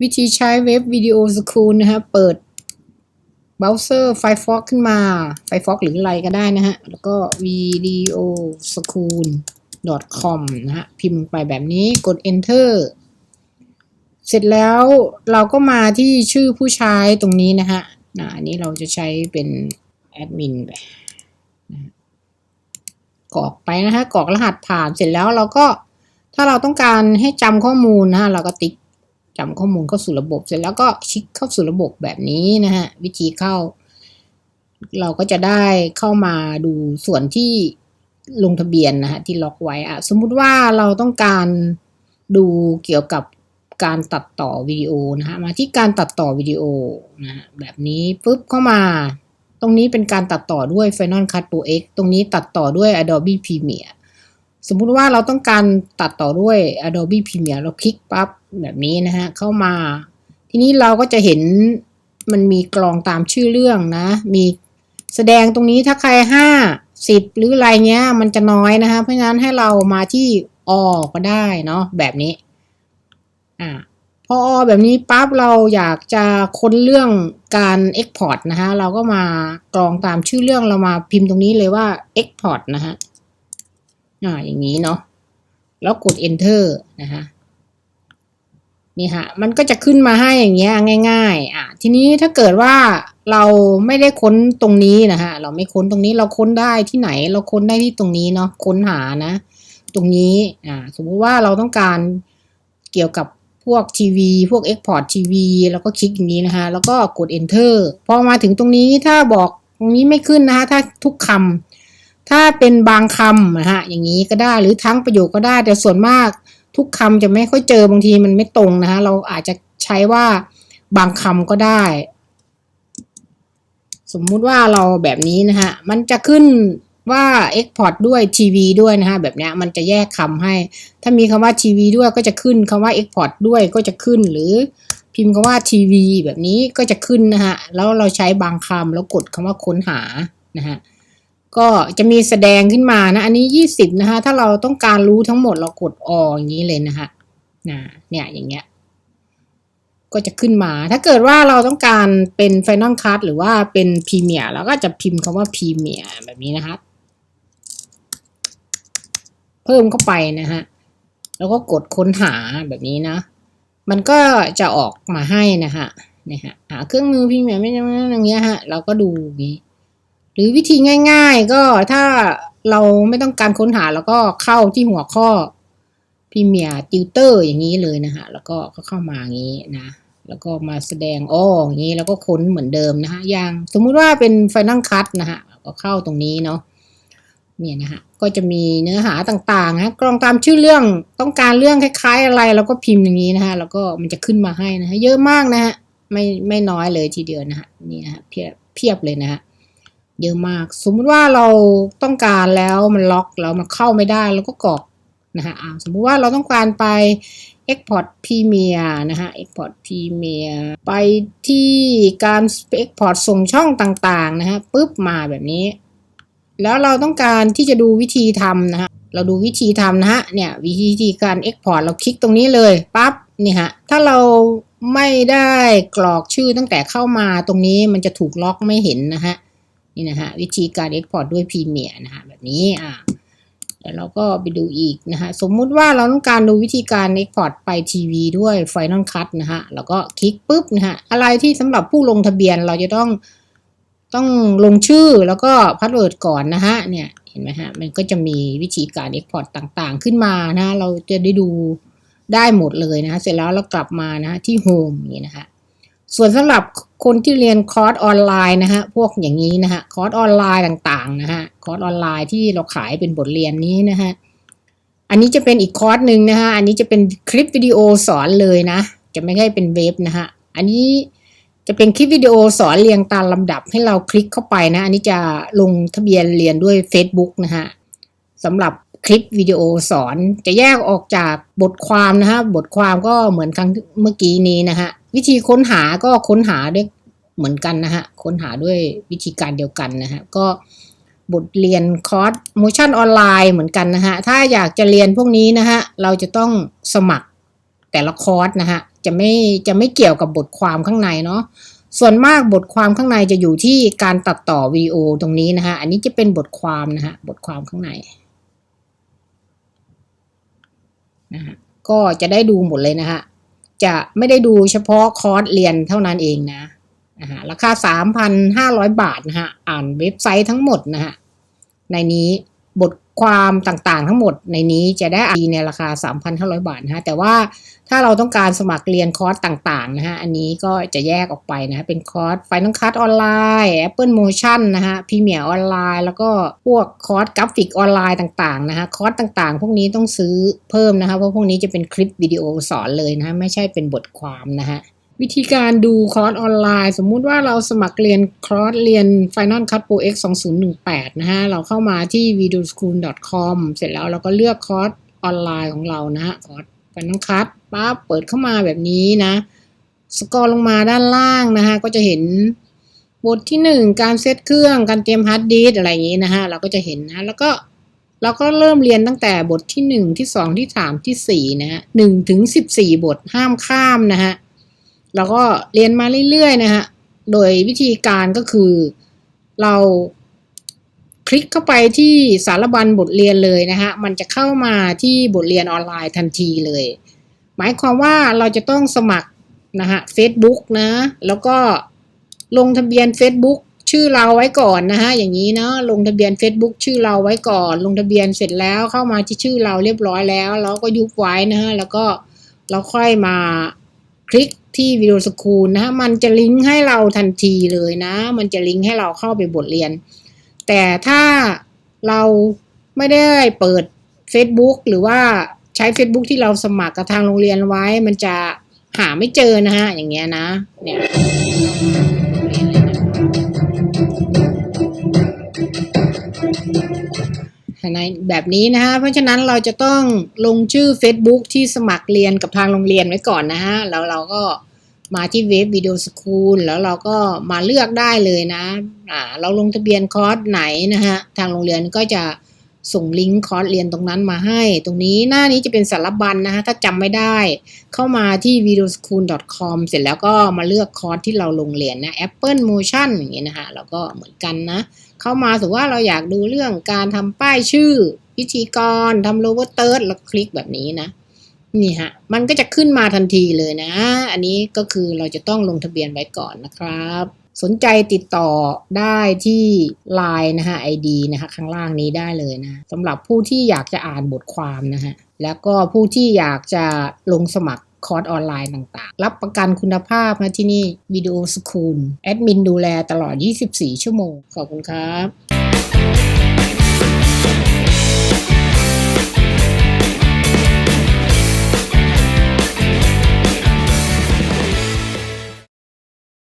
วิธีใช้เว็บวิดีโอสคูลนะฮะ เปิดเบราว์เซอร์ Firefox ขึ้นมา Firefox หรืออะไรก็ได้นะฮะ แล้วก็ video school com นะฮะ พิมพ์ลงไปแบบนี้กด enter เสร็จแล้วเราก็มาที่ชื่อผู้ใช้ตรงนี้นะฮะนะอันนี้เราจะใช้เป็นแอดมินไปนะฮะกรอกไปนะฮะกรอกรหัสผ่านเสร็จแล้วเราก็ถ้าเราต้องการให้จำข้อมูลนะฮะเราก็ติ๊ก จำข้อมูลเข้าสู่ระบบ เสร็จแล้วก็คลิกเข้าสู่ระบบแบบนี้นะฮะวิธีเข้า เราก็จะได้เข้ามาดูส่วนที่ลงทะเบียนนะฮะที่ล็อกไว้อะสมมุติว่าเราต้องการดูเกี่ยวกับการตัดต่อวิดีโอนะฮะมาที่การตัดต่อวิดีโอนะฮะแบบนี้ปุ๊บเข้ามา ตรงนี้เป็นการตัดต่อด้วย Final Cut Pro X ตรงนี้ตัดต่อด้วย Adobe Premiere สมมุติว่าเราต้องการตัดต่อด้วย Adobe Premiere เราคลิกปั๊บแบบนี้นะฮะ เข้ามา ทีนี้เราก็จะเห็นมันมีกรองตามชื่อเรื่องนะ มีแสดงตรงนี้ถ้าใครห้าสิบหรืออะไรเงี้ย มันจะน้อยนะคะ เพราะฉะนั้นให้เรามาที่อก็ได้เนาะแบบนี้อ่าพออแบบนี้ปั๊บเราอยากจะค้นเรื่องการ Export นะฮะ เราก็มากรองตามชื่อเรื่องเรามาพิมพ์ตรงนี้เลยว่า Export นะฮะ อ่าอย่างนี้เนาะแล้วกด Enter นะฮะนี่ฮะมันก็จะขึ้นมาให้อย่างเงี้ยง่าย ๆ อะทีนี้ถ้าเกิดว่าเราไม่ได้ค้นตรงนี้นะฮะเราไม่ค้นตรงนี้เราค้นได้ที่ไหน เราค้นได้ที่ตรงนี้เนาะค้นหานะ ตรงนี้อ่าสมมติว่าเราต้องการเกี่ยวกับพวกทีวีพวก Export ทีวีแล้วก็คลิกอย่างนี้นะฮะแล้วก็กด Enter พอมาถึงตรงนี้ถ้าบอกตรงนี้ไม่ขึ้นนะฮะถ้าทุกคำ ถ้าเป็นบางคำนะฮะอย่างนี้ก็ได้หรือทั้งประโยคก็ได้ แต่ส่วนมากทุกคำจะไม่ค่อยเจอบางทีมันไม่ตรงนะฮะเราอาจจะใช้ว่าบางคำก็ได้ สมมุติว่าเราแบบนี้นะฮะมันจะขึ้นว่า Export ด้วยทีวีด้วยนะฮะแบบนี้มันจะแยกคำให้ ถ้ามีคำว่าทีวีด้วยก็จะขึ้นคำว่า Export ด้วยก็จะขึ้น หรือพิมพ์คำว่าทีวีแบบนี้ก็จะขึ้นนะฮะแล้วเราใช้บางคำแล้วกดคำว่าค้นหานะฮะ ก็จะมีแสดงขึ้นมานะ อันนี้ 20 นะฮะถ้าเราต้องการรู้ทั้งหมดเรากดออย่างนี้เลยนะฮะนะเนี่ยอย่างเงี้ย ก็จะขึ้นมา ถ้าเกิดว่าเราต้องการเป็น Final Cut หรือว่าเป็น Premiere เราก็จะพิมพ์คำว่า Premiere แบบนี้นะครับเพิ่มเข้าไปนะฮะ แล้วก็กดค้นหาแบบนี้นะ มันก็จะออกมาให้นะฮะนี่ฮะหาเครื่องมือ Premiere ไม่อย่างเงี้ยฮะ เราก็ดูนี้ หรือวิธีง่าย ๆ ก็ถ้าเราไม่ต้องการค้นหาแล้วก็เข้าที่หัวข้อ Premiere Tutor อย่างนี้เลยนะฮะแล้วก็เข้ามาอย่างนี้นะแล้วก็มาแสดงอ้ออย่างนี้แล้วก็ค้นเหมือนเดิมนะฮะอย่างสมมุติว่าเป็น Final Cut นะฮะก็เข้าตรงนี้เนาะเนี่ยนะฮะก็จะมีเนื้อหาต่างๆนะกรองตามชื่อเรื่องต้องการเรื่องคล้าย ๆ อะไร แล้วก็พิมพ์อย่างนี้นะฮะแล้วก็มันจะขึ้นมาให้นะฮะเยอะมากนะฮะไม่ไม่น้อยเลยทีเดียวนะฮะนี่นะฮะเพียบเพียบเลยนะฮะ เยอะมาก สมมุติว่าเราต้องการแล้วมันล็อกแล้วมันเข้าไม่ได้แล้วก็กรอกนะฮะสมมุติว่าเราต้องการไป Export Premier นะฮะ Export Premier ไปที่การ Export ส่งช่องต่างๆนะฮะปุ๊บมาแบบนี้ แล้วเราต้องการที่จะดูวิธีทำนะฮะเราดูวิธีทำนะฮะเนี่ยวิธีการ Export เราคลิกตรงนี้เลยปั๊บนี่ฮะถ้าเราไม่ได้กรอกชื่อตั้งแต่เข้ามาตรงนี้มันจะถูกล็อกไม่เห็นนะฮะ นี่นะฮะวิธีการ Export ด้วย Premiere นะฮะแบบนี้อ่าแล้วเราก็ไปดูอีกนะฮะสมมุติว่าเราต้องการดูวิธีการ Export ไปทีวีด้วย Final Cut นะฮะแล้วก็คลิกปุ๊บนะฮะอะไรที่สำหรับผู้ลงทะเบียนเราจะต้องต้องลงชื่อแล้วก็พาสเวิร์ดก่อนนะฮะเนี่ยเห็นไหมฮะมันก็จะมีวิธีการ Export ต่างๆ ขึ้นมานะเราจะได้ดูได้หมดเลยนะเสร็จแล้วเรากลับมานะที่ Home อย่างนี้นะฮะ ส่วนสำหรับคนที่เรียนคอร์สออนไลน์นะฮะพวกอย่างนี้นะฮะคอร์สออนไลน์ต่างๆนะฮะคอร์สออนไลน์ที่เราขายเป็นบทเรียนนี้นะฮะอันนี้จะเป็นอีกคอร์สหนึ่งนะฮะอันนี้จะเป็นคลิปวิดีโอสอนเลยนะ จะไม่ใช่เป็นเว็บนะฮะอันนี้จะเป็นคลิปวิดีโอสอนเรียงตามลำดับให้เราคลิกเข้าไปนะ อันนี้จะลงทะเบียนเรียนด้วย Facebook นะฮะสำหรับคลิปวิดีโอสอนจะแยกออกจากบทความนะฮะบทความก็เหมือนครั้งเมื่อกี้นี้นะฮะ วิธีค้นหาก็ค้นหาด้วยเหมือนกันนะฮะ ค้นหาด้วยวิธีการเดียวกันนะฮะ ก็บทเรียนคอร์สโมชั่นออนไลน์เหมือนกันนะฮะ ถ้าอยากจะเรียนพวกนี้นะฮะ เราจะต้องสมัครแต่ละคอร์สนะฮะ จะไม่จะไม่เกี่ยวกับบทความข้างในเนาะ ส่วนมากบทความข้างในจะอยู่ที่การตัดต่อวิดีโอตรงนี้นะฮะ อันนี้จะเป็นบทความนะฮะ บทความข้างในนะฮะ ก็จะได้ดูหมดเลยนะฮะ จะไม่ได้ดูเฉพาะคอร์สเรียนเท่านั้นเองนะนะฮะราคา 3,500 บาทนะฮะ อ่านเว็บไซต์ทั้งหมดนะฮะ ในนี้ บทความต่างๆ ทั้งหมดในนี้จะได้อ่านในราคา 3,500 บาทนะฮะ แต่ว่าถ้าเราต้องการสมัครเรียนคอร์สต่างๆนะฮะ อันนี้ก็จะแยกออกไปนะฮะเป็นคอร์สไฟนอลคัตออนไลน์ Apple Motion นะฮะพรีเมียร์ออนไลน์ แล้วก็พวกคอร์สกราฟิกออนไลน์ต่างๆนะฮะ คอร์สต่างๆ พวกนี้ต้องซื้อเพิ่มนะคะ เพราะพวกนี้จะเป็นคลิปวิดีโอสอนเลยนะฮะไม่ใช่เป็นบทความนะฮะ วิธีการดูคอร์สออนไลน์ สมมุติว่าเราสมัครเรียนคอร์สเรียน Final Cut Pro X 2018 นะฮะ เราเข้ามาที่ videoschool.com เสร็จแล้วเราก็เลือกคอร์สออนไลน์ของเรานะฮะคอร์ส Final Cut ปั๊บเปิดเข้ามาแบบนี้นะ สกอร์ลงมาด้านล่างนะฮะ ก็จะเห็นบทที่ 1 การเซตเครื่องการเตรียมฮาร์ดดิสอะไรอย่างนี้นะฮะ เราก็จะเห็นนะ แล้วก็เราก็เริ่มเรียนตั้งแต่บทที่ 1 ที่ 2 ที่ 3 ที่4นะฮะ1ถึง14 บทห้ามข้ามนะฮะ เราก็เรียนมาเรื่อยๆนะฮะ โดยวิธีการก็คือเราคลิกเข้าไปที่สารบัญบทเรียนเลยนะฮะ มันจะเข้ามาที่บทเรียนออนไลน์ทันทีเลย หมายความว่าเราจะต้องสมัครนะฮะ Facebook นะ แล้วก็ลงทะเบียน Facebook ชื่อเราไว้ก่อนนะฮะ อย่างนี้เนาะ ลงทะเบียน Facebook ชื่อเราไว้ก่อน ลงทะเบียนเสร็จแล้วเข้ามาที่ชื่อเราเรียบร้อยแล้ว เราก็ยุบไว้นะฮะ แล้วก็เราค่อยมาคลิก ที่วิดีโอสคูลนะฮะมันจะลิงก์ให้เราทันทีเลยนะ มันจะลิงก์ให้เราเข้าไปบทเรียน แต่ถ้าเราไม่ได้เปิด Facebook หรือว่าใช้ Facebook ที่เราสมัครกับทางโรงเรียนไว้ มันจะหาไม่เจอนะฮะอย่างเงี้ยนะเนี่ย ในแบบนี้นะฮะเพราะฉะนั้นเราจะต้องลงชื่อ Facebook ที่สมัครเรียนกับทางโรงเรียนไว้ก่อนนะฮะแล้วเราก็มาที่เว็บวิดีโอสคูลแล้วเราก็มาเลือกได้เลยนะอ่าเราลงทะเบียนคอร์สไหนนะฮะทางโรงเรียนก็จะส่งลิงก์คอร์สเรียนตรงนั้นมาให้ ตรงนี้หน้านี้จะเป็นสารบัญนนะฮะถ้าจำไม่ได้ เข้ามาที่ videoschool.com เสร็จแล้วก็มาเลือกคอร์สที่เราลงเรียนนะ Apple Motion อย่างเงี้ยนะฮะแล้วก็เหมือนกันนะ เข้ามาถือว่าเราอยากดูเรื่องการทำป้ายชื่อ พิธีกรทำโลโก้เติร์ดแล้วคลิกแบบนี้นะ นี่ฮะ มันก็จะขึ้นมาทันทีเลยนะ อันนี้ก็คือเราจะต้องลงทะเบียนไว้ก่อนนะครับ สนใจติดต่อได้ที่ Line นะฮะ ID นะคะข้างล่างนี้ได้เลยนะสำหรับผู้ที่อยากจะอ่านบทความนะฮะแล้วก็ผู้ที่อยากจะลงสมัคร คอร์สออนไลน์ต่างๆ รับประกันคุณภาพนะที่นี่วิดีโอสคูลแอดมินดูแลตลอด 24 ชั่วโมง ขอบคุณครับ